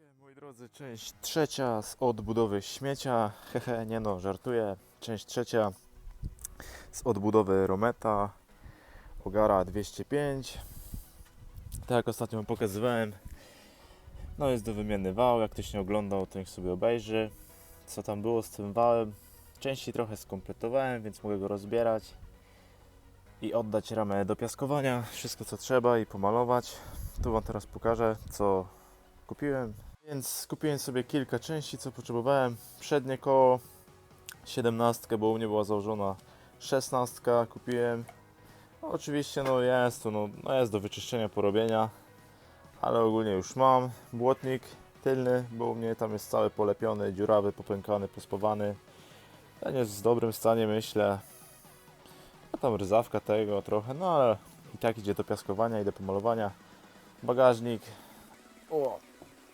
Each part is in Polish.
Moi drodzy, część trzecia z odbudowy śmiecia. Hehe, nie no, żartuję. Część trzecia z odbudowy Rometa Ogara 205. Tak jak ostatnio pokazywałem, no jest do wymiany wał. Jak ktoś nie oglądał, to niech sobie obejrzy, co tam było z tym wałem. Części trochę skompletowałem, więc mogę go rozbierać i oddać ramę do piaskowania. Wszystko co trzeba i pomalować. Tu wam teraz pokażę, co kupiłem. Więc kupiłem sobie kilka części, co potrzebowałem. Przednie koło 17, bo u mnie była założona 16. Kupiłem. No, oczywiście no jest to, no, no jest do wyczyszczenia, porobienia, ale ogólnie już mam. Błotnik tylny, bo u mnie tam jest cały polepiony, dziurawy, popękany, pospawany. Ten jest w dobrym stanie, myślę. No tam ryzawka tego trochę, no ale i tak idzie do piaskowania i do pomalowania. Bagażnik. O,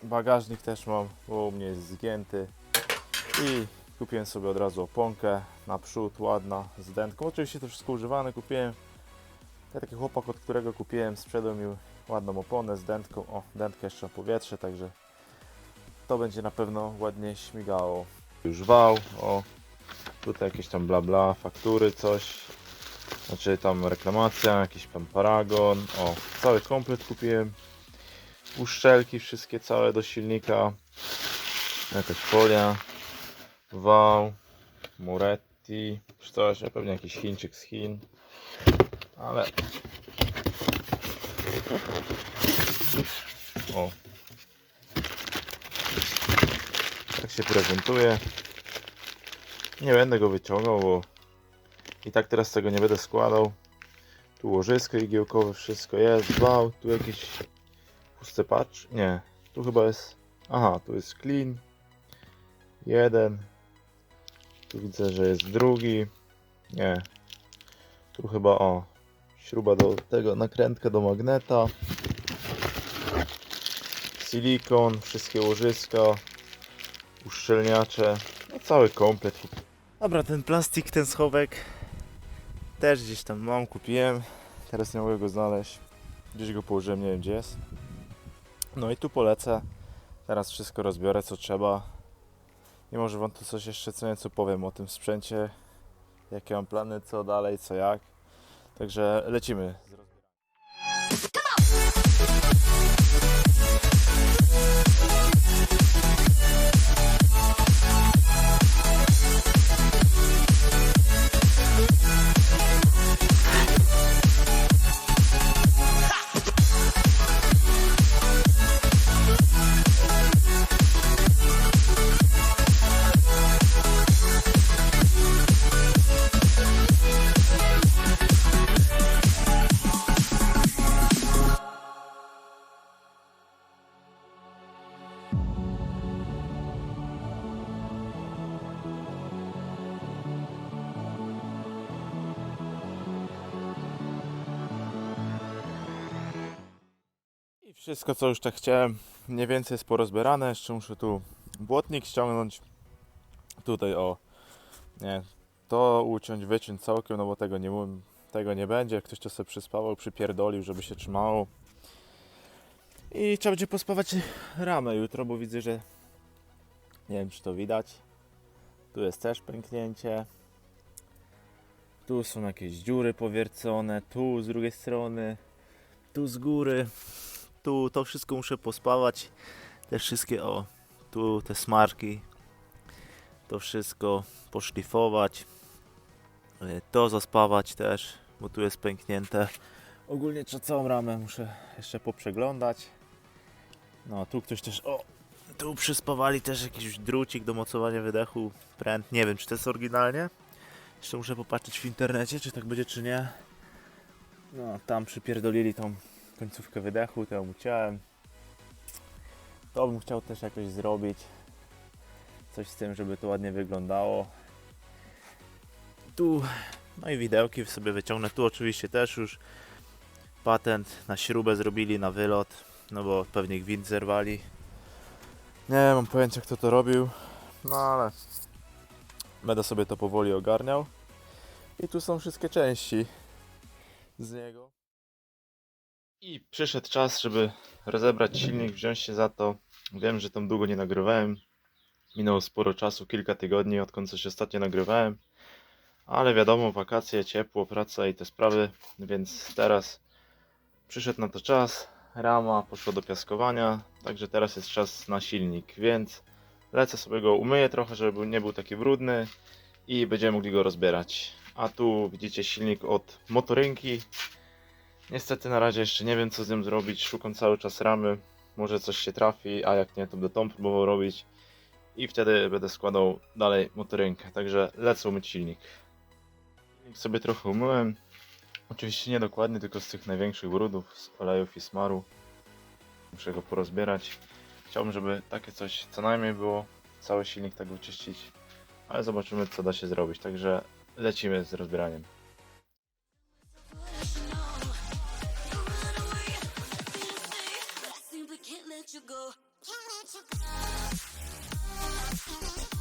Bagażnik też mam, bo u mnie jest zgięty. I kupiłem sobie od razu oponkę naprzód, ładna, z dętką. Oczywiście to wszystko używane kupiłem. Ja taki chłopak, od którego kupiłem, sprzedał mi ładną oponę z dętką. O, dętkę jeszcze powietrze, także to będzie na pewno ładnie śmigało. Już wał, o, tutaj jakieś tam bla bla, faktury, coś. Znaczy tam reklamacja, jakiś tam paragon. O, cały komplet kupiłem uszczelki wszystkie całe do silnika. Jakaś folia. Wał. Muretti czy coś, a pewnie jakiś Chińczyk z Chin. Ale o. Tak się prezentuje. Nie będę go wyciągał, bo i tak teraz tego nie będę składał. Tu łożysko igiełkowe, wszystko jest, wał, tu jakiś patch? Nie. Tu chyba jest... Aha, tu jest clean. Jeden. Tu widzę, że jest drugi. Nie. Tu chyba o. Śruba do tego, nakrętka do magneta. Silikon, wszystkie łożyska. Uszczelniacze. No cały komplet. Dobra, ten plastik, ten schowek też gdzieś tam mam, kupiłem. Teraz nie mogę go znaleźć. Gdzieś go położyłem, nie wiem gdzie jest. No i tu polecę. Teraz wszystko rozbiorę co trzeba. I może wam tu coś jeszcze co nieco powiem o tym sprzęcie. Jakie mam plany, co dalej, co jak. Także lecimy. Wszystko co już tak chciałem, mniej więcej jest porozbierane. Jeszcze muszę tu błotnik ściągnąć. Tutaj o, nie, to uciąć, wyciąć całkiem, no bo tego nie, tego nie będzie. Ktoś to sobie przyspawał, przypierdolił, żeby się trzymało. I trzeba będzie pospawać ramę jutro, bo widzę, że nie wiem czy to widać. Tu jest też pęknięcie. Tu są jakieś dziury powiercone, tu z drugiej strony, tu z góry tu to wszystko muszę pospawać. Te wszystkie, o, tu te smarki. To wszystko poszlifować. E, To zaspawać też, bo tu jest pęknięte. Ogólnie całą ramę muszę jeszcze poprzeglądać. No, tu ktoś też, o, tu przyspawali też jakiś drucik do mocowania wydechu. Pręt, nie wiem czy to jest oryginalnie. Jeszcze muszę popatrzeć w internecie, czy tak będzie, czy nie. No, tam przypierdolili tą końcówkę wydechu, to ją uciąłem. To bym chciał też jakoś zrobić. Coś z tym, żeby to ładnie wyglądało. Tu, no i widełki sobie wyciągnę. Tu oczywiście też już patent na śrubę zrobili na wylot, no bo pewnie gwint zerwali. Nie mam pojęcia kto to robił, no ale będę sobie to powoli ogarniał. I tu są wszystkie części z niego. I przyszedł czas, żeby rozebrać silnik, wziąć się za to. Wiem, że tam długo nie nagrywałem. Minęło sporo czasu, kilka tygodni, odkąd coś ostatnio nagrywałem. Ale wiadomo, wakacje, ciepło, praca i te sprawy, więc teraz przyszedł na to czas. Rama poszła do piaskowania, także teraz jest czas na silnik, więc lecę sobie go umyję trochę, żeby nie był taki brudny i będziemy mogli go rozbierać. A tu widzicie silnik od motorynki. Niestety na razie jeszcze nie wiem co z nim zrobić, szukam cały czas ramy. Może coś się trafi, a jak nie to będę tą próbował robić. I wtedy będę składał dalej motorynkę, także lecę umyć silnik. Silnik sobie trochę umyłem. Oczywiście nie dokładnie, tylko z tych największych brudów, z olejów i smaru. Muszę go porozbierać. Chciałbym, żeby takie coś co najmniej było, cały silnik tak wyczyścić. Ale zobaczymy co da się zrobić, także lecimy z rozbieraniem. Can't let you go.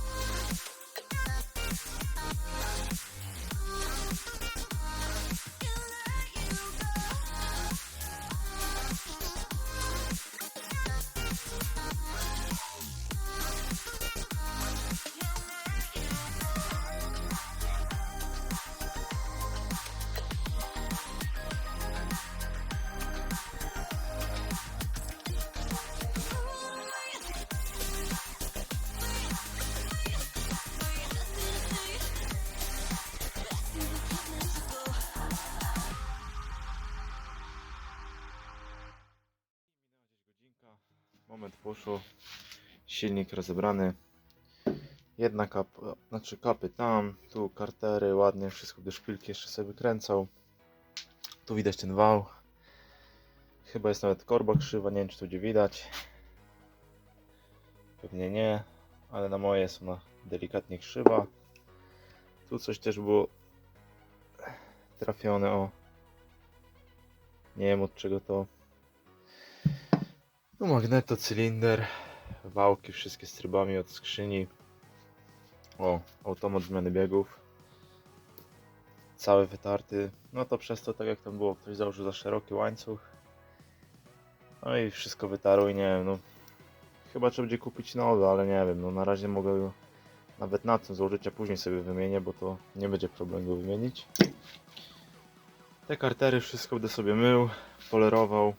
Poszło, silnik rozebrany, jedna kap, znaczy kapy tam, tu kartery, ładnie, wszystko do szpilki jeszcze sobie wykręcał, tu widać ten wał, chyba jest nawet korba krzywa, nie wiem czy tu gdzie widać, pewnie nie, ale na moje jest ona delikatnie krzywa, tu coś też było trafione, o, nie wiem od czego to, tu magnetocylinder, wałki wszystkie z trybami od skrzyni. O, automat zmiany biegów. Cały wytarty. No to przez to, tak jak tam było, ktoś założył za szeroki łańcuch. No i wszystko wytarło i nie wiem, no. Chyba trzeba będzie kupić nowy, ale nie wiem, no na razie mogę nawet na tym założyć, a później sobie wymienię, bo to nie będzie problemu go wymienić. Te kartery wszystko będę sobie mył, polerował.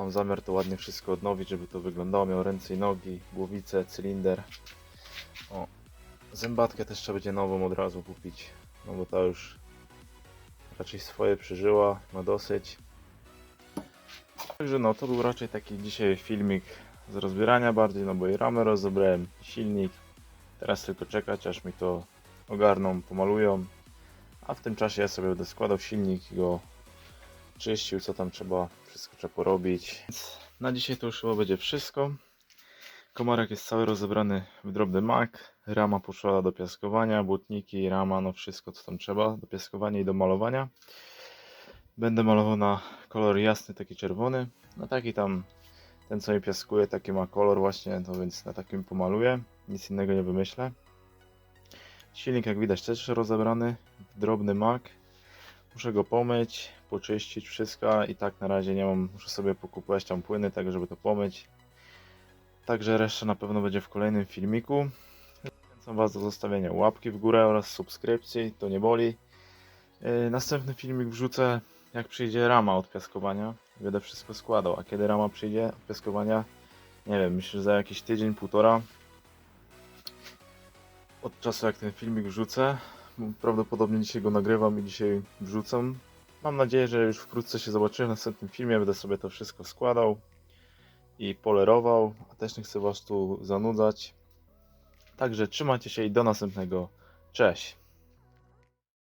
Mam zamiar to ładnie wszystko odnowić, żeby to wyglądało. Miał ręce i nogi, głowicę, cylinder. O, zębatkę też trzeba będzie nową od razu kupić. No bo ta już raczej swoje przeżyła, ma dosyć. Także no, to był raczej taki dzisiaj filmik z rozbierania bardziej, no bo i ramę rozebrałem, silnik. Teraz tylko czekać, aż mi to ogarną, pomalują. A w tym czasie ja sobie będę składał silnik i go czyścił, co tam trzeba, wszystko trzeba porobić. Na dzisiaj to już chyba będzie wszystko. Komorek jest cały rozebrany w drobny mak. Rama poszła do piaskowania, błotniki, rama, no wszystko co tam trzeba do piaskowania i do malowania. Będę malował na kolor jasny, taki czerwony. No taki tam, ten co mi piaskuje, taki ma kolor właśnie, to więc na takim pomaluję. Nic innego nie wymyślę. Silnik jak widać też rozebrany w drobny mak. Muszę go pomyć, poczyścić wszystko i tak na razie nie mam, muszę sobie pokupować tam płyny, tak żeby to pomyć. Także reszta na pewno będzie w kolejnym filmiku. Zachęcam Was do zostawienia łapki w górę oraz subskrypcji, to nie boli. Yy, Następny filmik wrzucę jak przyjdzie rama od piaskowania. Będę wszystko składał, a kiedy rama przyjdzie od piaskowania, nie wiem, myślę, że za jakiś tydzień, półtora. Od czasu jak ten filmik wrzucę, Prawdopodobnie dzisiaj go nagrywam i dzisiaj wrzucam. Mam nadzieję, że już wkrótce się zobaczymy w następnym filmie. Będę sobie to wszystko składał i polerował, a też nie chcę Was tu zanudzać. Także trzymajcie się i do następnego. Cześć!